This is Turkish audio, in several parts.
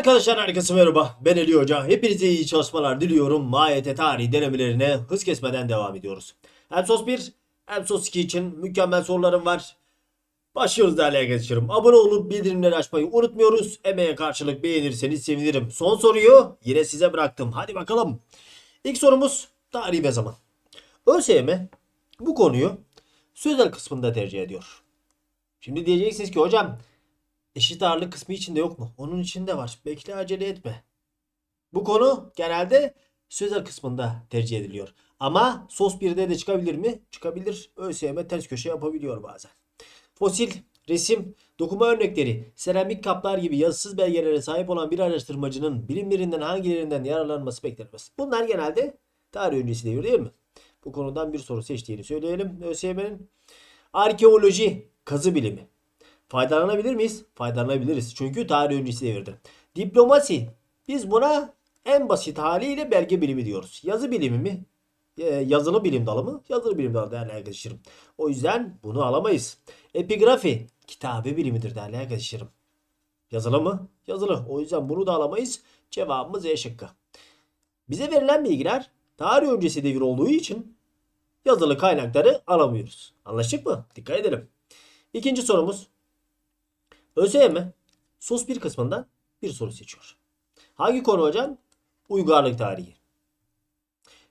Arkadaşlar herkese merhaba. Ben Ali Hoca. Hepinize iyi çalışmalar diliyorum. MAYT tarih denemelerine hız kesmeden devam ediyoruz. Hem sos 1 hem sos 2 için mükemmel sorularım var. Başlıyoruz değerli arkadaşlarım. Abone olup bildirimleri açmayı unutmuyoruz. Emeğe karşılık beğenirseniz sevinirim. Son soruyu yine size bıraktım. Hadi bakalım. İlk sorumuz tarih ve zaman. ÖSYM bu konuyu sözel kısmında tercih ediyor. Şimdi diyeceksiniz ki hocam eşit ağırlık kısmı içinde yok mu? Onun içinde var. Bekle acele etme. Bu konu genelde sözel kısmında tercih ediliyor. Ama sos 1'de de çıkabilir mi? Çıkabilir. ÖSYM ters köşe yapabiliyor bazen. Fosil, resim, dokuma örnekleri, seramik kaplar gibi yazısız belgelere sahip olan bir araştırmacının bilimlerinden hangilerinden yararlanması beklenmez. Bunlar genelde tarih öncesi devir değil mi? Bu konudan bir soru seçtiğini söyleyelim ÖSYM'nin. Arkeoloji, kazı bilimi. Faydalanabilir miyiz? Faydalanabiliriz. Çünkü tarih öncesi devirdir. Diplomasi. Biz buna en basit haliyle belge bilimi diyoruz. Yazı bilimi mi? Ee, yazılı bilim dalı mı? Yazılı bilim dalı değerli arkadaşlarım. O yüzden bunu alamayız. Epigrafi. Kitabe bilimidir değerli arkadaşlarım. Yazılı mı? Yazılı. O yüzden bunu da alamayız. Cevabımız E şıkkı. Bize verilen bilgiler tarih öncesi devir olduğu için yazılı kaynakları alamıyoruz. Anlaştık mı? Dikkat edelim. İkinci sorumuz. ÖSYM sos 1 kısmından bir soru seçiyor. Hangi konu hocam? Uygarlık tarihi.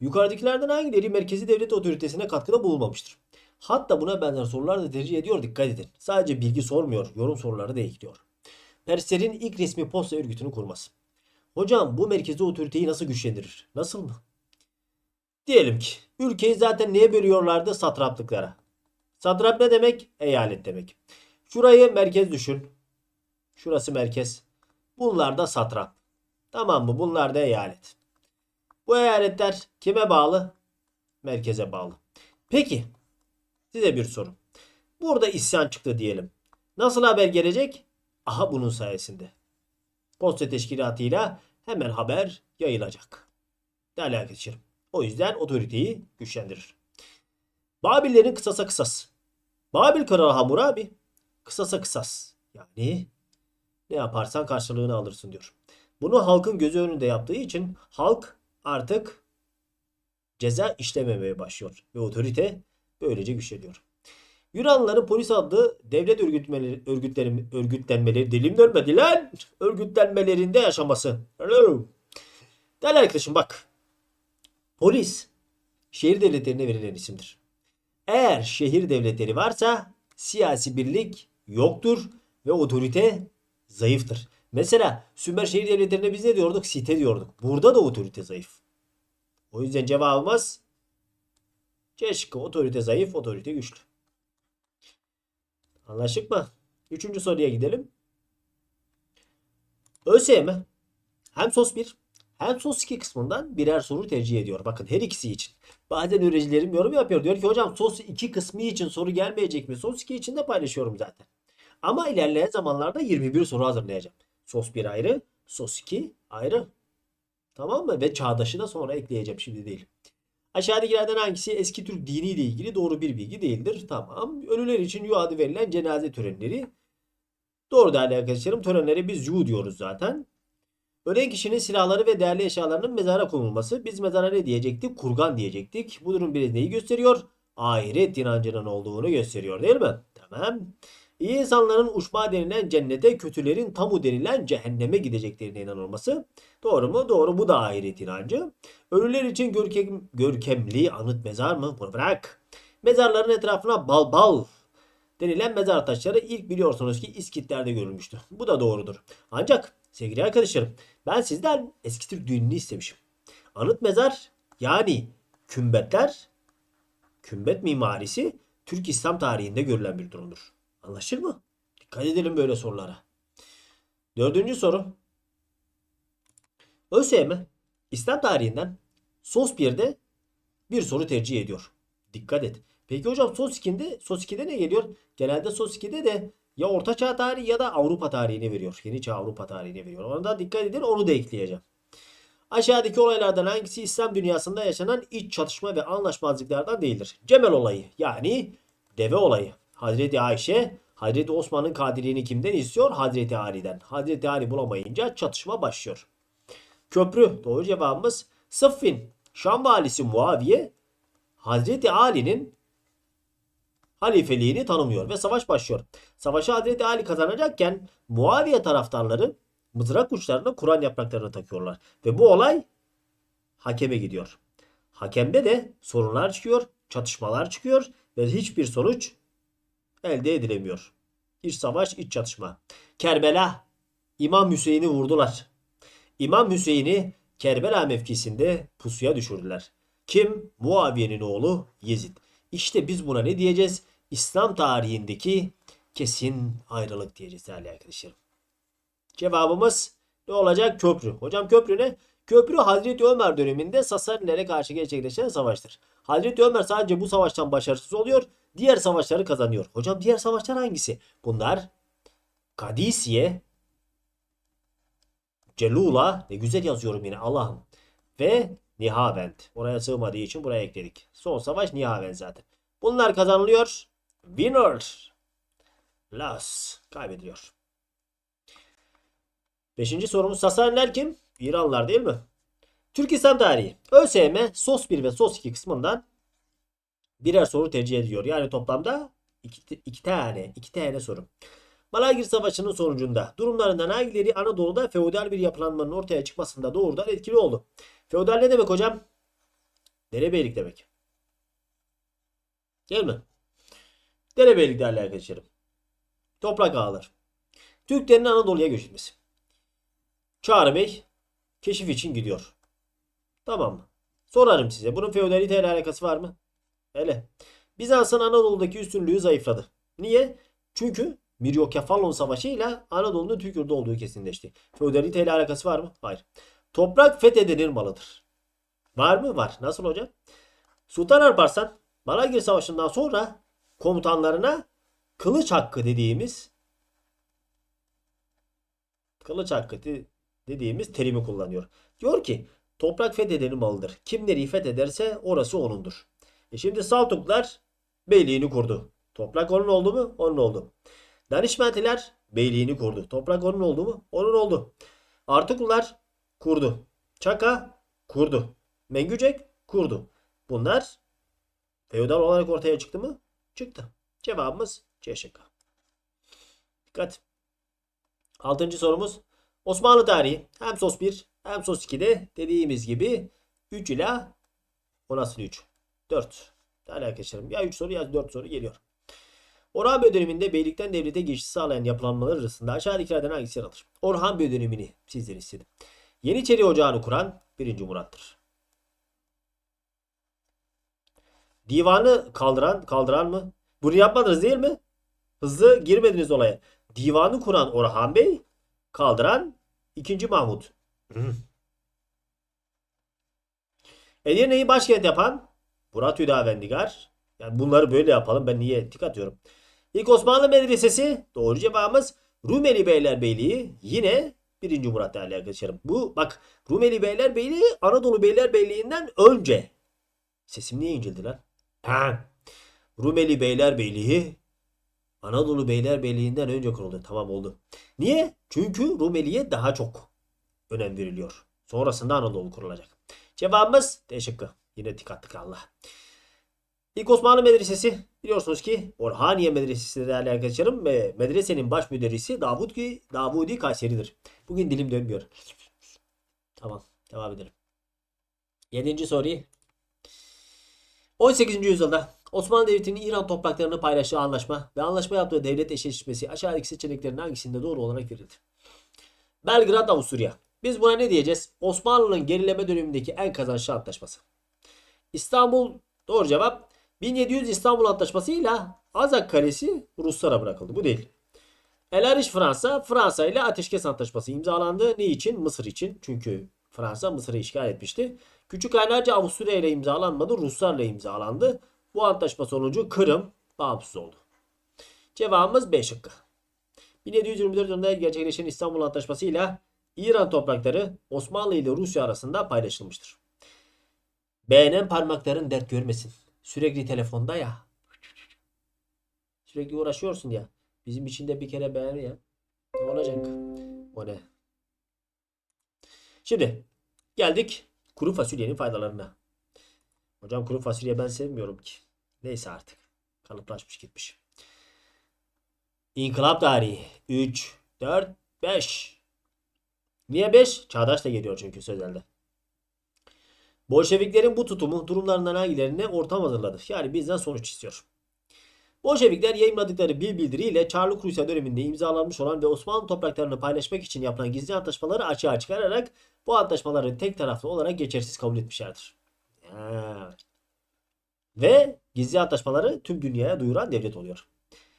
Yukarıdakilerden hangileri merkezi devlet otoritesine katkıda bulunmamıştır? Hatta buna benzer sorular da tercih ediyor dikkat edin. Sadece bilgi sormuyor, yorum soruları da ekliyor. Perslerin ilk resmi posta örgütünü kurması. Hocam bu merkezi otoriteyi nasıl güçlendirir? Nasıl mı? Diyelim ki ülkeyi zaten neye bölüyorlardı? Satraplıklara. Satrap ne demek? Eyalet demek. Şurayı merkez düşün. Şurası merkez. Bunlar da satrap. Tamam mı? Bunlar da eyalet. Bu eyaletler kime bağlı? Merkeze bağlı. Peki size bir soru. Burada isyan çıktı diyelim. Nasıl haber gelecek? Aha bunun sayesinde. Posta teşkilatıyla hemen haber yayılacak. Değerli arkadaşlarım. O yüzden otoriteyi güçlendirir. Babillerin kısasa kısas. Babil kralı Hammurabi kısasa kısas. Yani ne yaparsan karşılığını alırsın diyor. Bunu halkın gözü önünde yaptığı için halk artık ceza işlememeye başlıyor ve otorite böylece güçleniyor. Yunanlıların polis adlı devlet örgütmeleri, örgütleri, örgütlenmeleri dilim dönmedi lan örgütlenmelerinde yaşaması. Değerli arkadaşım bak. Polis şehir devletlerine verilen isimdir. Eğer şehir devletleri varsa siyasi birlik yoktur ve otorite zayıftır. Mesela Sümer şehir devletlerine biz ne diyorduk? Site diyorduk. Burada da otorite zayıf. O yüzden cevabımız C şıkkı. Otorite zayıf, otorite güçlü. Anlaştık mı? Üçüncü soruya gidelim. ÖSYM hem sos 1 hem sos 2 kısmından birer soru tercih ediyor. Bakın her ikisi için. Bazen öğrencilerim yorum yapıyor. Diyor ki hocam sos 2 kısmı için soru gelmeyecek mi? Sos 2 için de paylaşıyorum zaten. Ama ilerleyen zamanlarda 21 soru hazırlayacağım. Sos 1 ayrı, sos 2 ayrı. Tamam mı? Ve çağdaşı da sonra ekleyeceğim şimdi değil. Aşağıdakilerden hangisi eski Türk dini ile ilgili doğru bir bilgi değildir? Tamam. Ölüler için yu adı verilen cenaze törenleri. Doğru değerli arkadaşlarım. Törenlere biz yu diyoruz zaten. Ölen kişinin silahları ve değerli eşyalarının mezara konulması. Biz mezara ne diyecektik? Kurgan diyecektik. Bu durum bir neyi gösteriyor? Ahiret inancının olduğunu gösteriyor değil mi? Tamam. İyi insanların uçma denilen cennete, kötülerin tamu denilen cehenneme gideceklerine inanılması. Doğru mu? Doğru. Bu da ahiret inancı. Ölüler için görkem, görkemli anıt mezar mı? Bunu bırak. Mezarların etrafına bal bal denilen mezar taşları ilk biliyorsunuz ki İskitlerde görülmüştü. Bu da doğrudur. Ancak sevgili arkadaşlarım ben sizden eski Türk düğününü istemişim. Anıt mezar yani kümbetler, kümbet mimarisi Türk İslam tarihinde görülen bir durumdur. Anlaşılır mı? Dikkat edelim böyle sorulara. Dördüncü soru. ÖSYM İslam tarihinden sos 1'de bir soru tercih ediyor. Dikkat et. Peki hocam sos 2'de, sos 2'de ne geliyor? Genelde sos 2'de de ya Orta Çağ tarihi ya da Avrupa tarihini veriyor. Yeni Çağ Avrupa tarihini veriyor. Ona da dikkat edin onu da ekleyeceğim. Aşağıdaki olaylardan hangisi İslam dünyasında yaşanan iç çatışma ve anlaşmazlıklardan değildir? Cemel olayı yani deve olayı. Hazreti Ayşe Hazreti Osman'ın katilliğini kimden istiyor? Hazreti Ali'den. Hazreti Ali bulamayınca çatışma başlıyor. Köprü doğru cevabımız Sıffin. Şam valisi Muaviye Hazreti Ali'nin halifeliğini tanımıyor ve savaş başlıyor. Savaşı Hazreti Ali kazanacakken Muaviye taraftarları mızrak uçlarına Kur'an yapraklarını takıyorlar. Ve bu olay hakeme gidiyor. Hakemde de sorunlar çıkıyor, çatışmalar çıkıyor ve hiçbir sonuç elde edilemiyor. İç savaş, iç çatışma. Kerbela, İmam Hüseyin'i vurdular. İmam Hüseyin'i Kerbela mevkisinde pusuya düşürdüler. Kim? Muaviye'nin oğlu Yezid. İşte biz buna ne diyeceğiz? İslam tarihindeki kesin ayrılık diyeceğiz değerli arkadaşlarım. Cevabımız ne olacak? Köprü. Hocam köprü ne? Köprü Hazreti Ömer döneminde Sasanilere karşı gerçekleşen savaştır. Hazreti Ömer sadece bu savaştan başarısız oluyor. Diğer savaşları kazanıyor. Hocam diğer savaşlar hangisi? Bunlar Kadisiye, Celula, ne güzel yazıyorum yine Allah'ım. Ve Nihavend. Oraya sığmadığı için buraya ekledik. Son savaş Nihavend zaten. Bunlar kazanılıyor. Winner. Loss. Kaybediliyor. Beşinci sorumuz Sasaniler kim? İranlılar değil mi? Türk İslam tarihi. ÖSYM SOS 1 ve SOS 2 kısmından birer soru tercih ediyor. Yani toplamda iki, iki tane, iki tane soru. Malagir Savaşı'nın sonucunda durumlarından hangileri Anadolu'da feodal bir yapılanmanın ortaya çıkmasında doğrudan etkili oldu? Feodal ne demek hocam? Derebeylik demek. Değil mi? Derebeylik değerli arkadaşlarım. Toprak ağlar. Türklerin Anadolu'ya göç. Çağrı Bey keşif için gidiyor. Tamam mı? Sorarım size. Bunun feodalite ile alakası var mı? Hele. Bizans'ın Anadolu'daki üstünlüğü zayıfladı. Niye? Çünkü Miryokefalon Savaşı ile Anadolu'nun Türk yurdu olduğu kesinleşti. Feodalite ile alakası var mı? Hayır. Toprak fethedilir malıdır. Var mı? Var. Nasıl hocam? Sultan Alparslan Malagir Savaşı'ndan sonra komutanlarına kılıç hakkı dediğimiz kılıç hakkı de- dediğimiz terimi kullanıyor. Diyor ki toprak fethedenin malıdır. Kim nereyi fethederse orası onundur. E şimdi Saltuklar beyliğini kurdu. Toprak onun oldu mu? Onun oldu. Danişmentiler beyliğini kurdu. Toprak onun oldu mu? Onun oldu. Artuklular kurdu. Çaka kurdu. Mengücek kurdu. Bunlar feodal olarak ortaya çıktı mı? Çıktı. Cevabımız C şıkkı. Dikkat. Altıncı sorumuz. Osmanlı tarihi hem SOS 1 hem SOS 2'de dediğimiz gibi 3 ila o nasıl 3? 4. Değerli arkadaşlarım ya 3 soru ya 4 soru geliyor. Orhan Bey döneminde beylikten devlete geçiş sağlayan yapılanmalar arasında aşağıdakilerden hangisi yer alır? Orhan Bey dönemini sizden istedim. Yeniçeri Ocağı'nı kuran 1. Murat'tır. Divanı kaldıran, kaldıran mı? Bunu yapmadınız değil mi? Hızlı girmediniz olaya. Divanı kuran Orhan Bey, kaldıran 2. Mahmut. Edirne'yi başkent yapan Murat Hüdavendigar. Yani bunları böyle yapalım. Ben niye tik atıyorum. İlk Osmanlı Medresesi doğru cevabımız Rumeli Beylerbeyliği yine 1. Murat değerli arkadaşlarım. Bu bak Rumeli Beylerbeyliği Anadolu Beylerbeyliğinden önce. Sesim niye incildi lan? Ha. Rumeli Beylerbeyliği Anadolu Beylerbeyliğinden önce kuruldu. Tamam oldu. Niye? Çünkü Rumeli'ye daha çok önem veriliyor. Sonrasında Anadolu kurulacak. Cevabımız D şıkkı. Yine tik attık Allah. İlk Osmanlı Medresesi biliyorsunuz ki Orhaniye Medresesi değerli arkadaşlarım ve medresenin baş müderrisi Davudi, Davudi Kayseri'dir. Bugün dilim dönmüyor. Tamam devam edelim. Yedinci soruyu 18. yüzyılda Osmanlı Devleti'nin İran topraklarını paylaştığı anlaşma ve anlaşma yaptığı devlet eşleşmesi aşağıdaki seçeneklerin hangisinde doğru olarak verildi? Belgrad Avusturya. Biz buna ne diyeceğiz? Osmanlı'nın gerileme dönemindeki en kazançlı antlaşması. İstanbul doğru cevap. 1700 İstanbul Antlaşması ile Azak Kalesi Ruslara bırakıldı. Bu değil. El Arish Fransa, Fransa ile Ateşkes Antlaşması imzalandı. Ne için? Mısır için. Çünkü Fransa Mısır'ı işgal etmişti. Küçük Aylarca Avusturya ile imzalanmadı. Ruslarla imzalandı. Bu antlaşma sonucu Kırım bağımsız oldu. Cevabımız B şıkkı. 1724 yılında gerçekleşen İstanbul Antlaşması ile İran toprakları Osmanlı ile Rusya arasında paylaşılmıştır. Beğenen parmakların dert görmesin. Sürekli telefonda ya. Sürekli uğraşıyorsun ya. Bizim için de bir kere beğen ya. Ne olacak? O ne? Şimdi geldik kuru fasulyenin faydalarına. Hocam kuru fasulye ben sevmiyorum ki. Neyse artık. Kalıplaşmış gitmiş. İnkılap tarihi. 3, 4, 5. Niye 5? Çağdaş da geliyor çünkü sözelde. Bolşeviklerin bu tutumu durumlarından hangilerine ortam hazırladı. Yani bizden sonuç istiyor. Bolşevikler yayınladıkları bir bildiriyle Çarlık Rusya döneminde imzalanmış olan ve Osmanlı topraklarını paylaşmak için yapılan gizli antlaşmaları açığa çıkararak bu antlaşmaları tek taraflı olarak geçersiz kabul etmişlerdir. Ya. Ve gizli antlaşmaları tüm dünyaya duyuran devlet oluyor.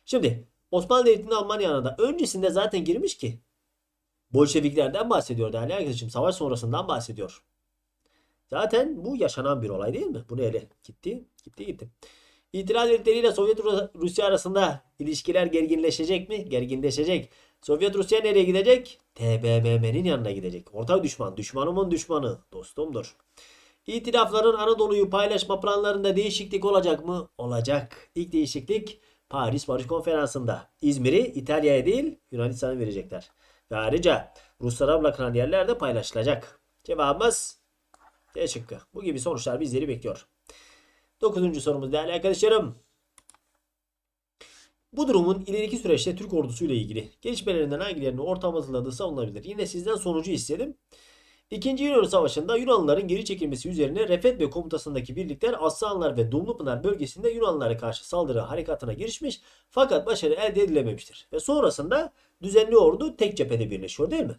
Şimdi Osmanlı Devleti'nin Almanya'na da öncesinde zaten girmiş ki Bolşeviklerden bahsediyor değerli arkadaşım. Savaş sonrasından bahsediyor. Zaten bu yaşanan bir olay değil mi? Bunu ele gitti. Gitti gitti. İtiraz devletleriyle Sovyet Ru- Rusya arasında ilişkiler gerginleşecek mi? Gerginleşecek. Sovyet Rusya nereye gidecek? TBMM'nin yanına gidecek. Ortak düşman. Düşmanımın düşmanı. Dostumdur. İtilafların Anadolu'yu paylaşma planlarında değişiklik olacak mı? Olacak. İlk değişiklik Paris Barış Konferansı'nda. İzmir'i İtalya'ya değil Yunanistan'a verecekler. Ve ayrıca Ruslara bırakılan yerler de paylaşılacak. Cevabımız D şıkkı. Bu gibi sonuçlar bizleri bekliyor. Dokuzuncu sorumuz değerli arkadaşlarım. Bu durumun ileriki süreçte Türk ordusuyla ilgili gelişmelerinden hangilerinin ortam hazırladığı savunulabilir. Yine sizden sonucu istedim. İkinci Yunan Savaşı'nda Yunanlıların geri çekilmesi üzerine Refet ve komutasındaki birlikler Aslanlar ve Dumlupınar bölgesinde Yunanlılara karşı saldırı harekatına girişmiş fakat başarı elde edilememiştir. Ve sonrasında düzenli ordu tek cephede birleşiyor değil mi?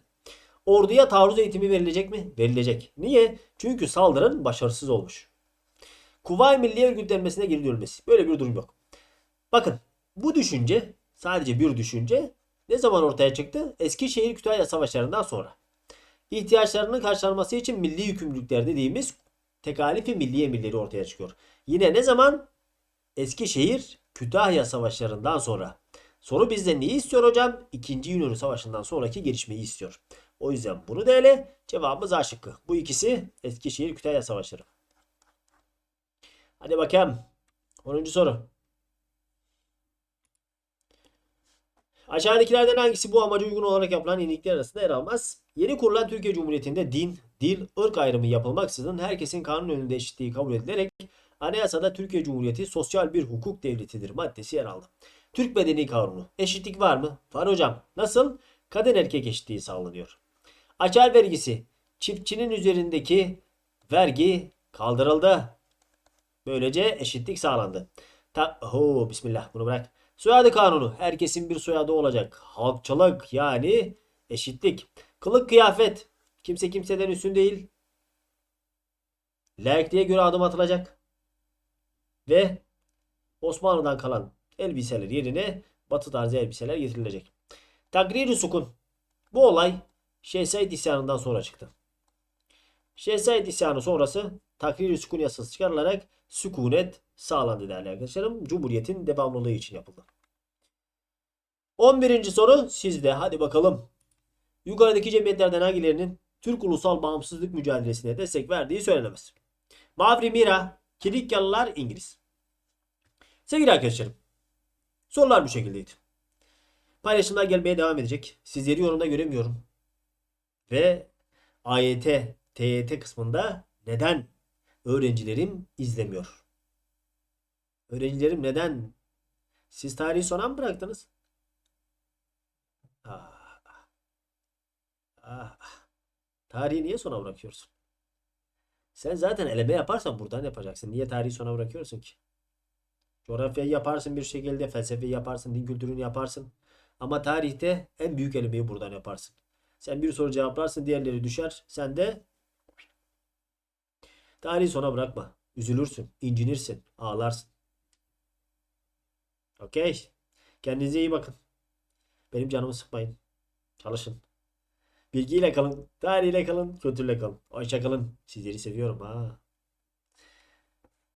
Orduya taarruz eğitimi verilecek mi? Verilecek. Niye? Çünkü saldırın başarısız olmuş. Kuvayi Milliye örgütlenmesine geri dönülmesi. Böyle bir durum yok. Bakın bu düşünce sadece bir düşünce ne zaman ortaya çıktı? Eskişehir Kütahya savaşlarından sonra. İhtiyaçlarının karşılanması için milli yükümlülükler dediğimiz tekalifi milli emirleri ortaya çıkıyor. Yine ne zaman? Eskişehir Kütahya savaşlarından sonra. Soru bizden neyi istiyor hocam? İkinci Yunan Savaşı'ndan sonraki gelişmeyi istiyor. O yüzden bunu da ele cevabımız A şıkkı. Bu ikisi Eskişehir Kütahya Savaşları. Hadi bakalım. 10. soru. Aşağıdakilerden hangisi bu amaca uygun olarak yapılan yenilikler arasında yer almaz? Yeni kurulan Türkiye Cumhuriyeti'nde din, dil, ırk ayrımı yapılmaksızın herkesin kanun önünde eşitliği kabul edilerek anayasada Türkiye Cumhuriyeti sosyal bir hukuk devletidir maddesi yer aldı. Türk Medeni Kanunu. Eşitlik var mı? Var hocam. Nasıl? Kadın erkek eşitliği sağlanıyor. Açar vergisi. Çiftçinin üzerindeki vergi kaldırıldı. Böylece eşitlik sağlandı. Ta Ho, bismillah bunu bırak. Soyadı kanunu. Herkesin bir soyadı olacak. Halkçılık yani eşitlik. Kılık kıyafet. Kimse kimseden üstün değil. Layıklığa göre adım atılacak. Ve Osmanlı'dan kalan elbiseler yerine batı tarzı elbiseler getirilecek. Takrir-i sukun. Bu olay Şehzade isyanından sonra çıktı. Şehzade isyanı sonrası takrir-i sukun yasası çıkarılarak sükunet sağlandı değerli arkadaşlarım. Cumhuriyetin devamlılığı için yapıldı. 11. soru sizde. Hadi bakalım. Yukarıdaki cemiyetlerden hangilerinin Türk ulusal bağımsızlık mücadelesine destek verdiği söylenemez. Mavri Mira, Kilikyalılar İngiliz. Sevgili arkadaşlarım. Sorular bu şekildeydi. Paylaşımlar gelmeye devam edecek. Sizleri yorumda göremiyorum. Ve AYT, TYT kısmında neden öğrencilerim izlemiyor? Öğrencilerim neden? Siz tarihi sona mı bıraktınız? Ah, ah, ah. Tarihi niye sona bırakıyorsun? Sen zaten eleme yaparsan buradan yapacaksın. Niye tarihi sona bırakıyorsun ki? Coğrafyayı yaparsın bir şekilde, felsefeyi yaparsın, din kültürünü yaparsın. Ama tarihte en büyük elemeyi buradan yaparsın. Sen bir soru cevaplarsın, diğerleri düşer. Sen de tarihi sona bırakma. Üzülürsün, incinirsin, ağlarsın. Okey. Kendinize iyi bakın. Benim canımı sıkmayın. Çalışın. Bilgiyle kalın, tarihiyle kalın, kültürle kalın. Hoşça kalın. Sizleri seviyorum ha.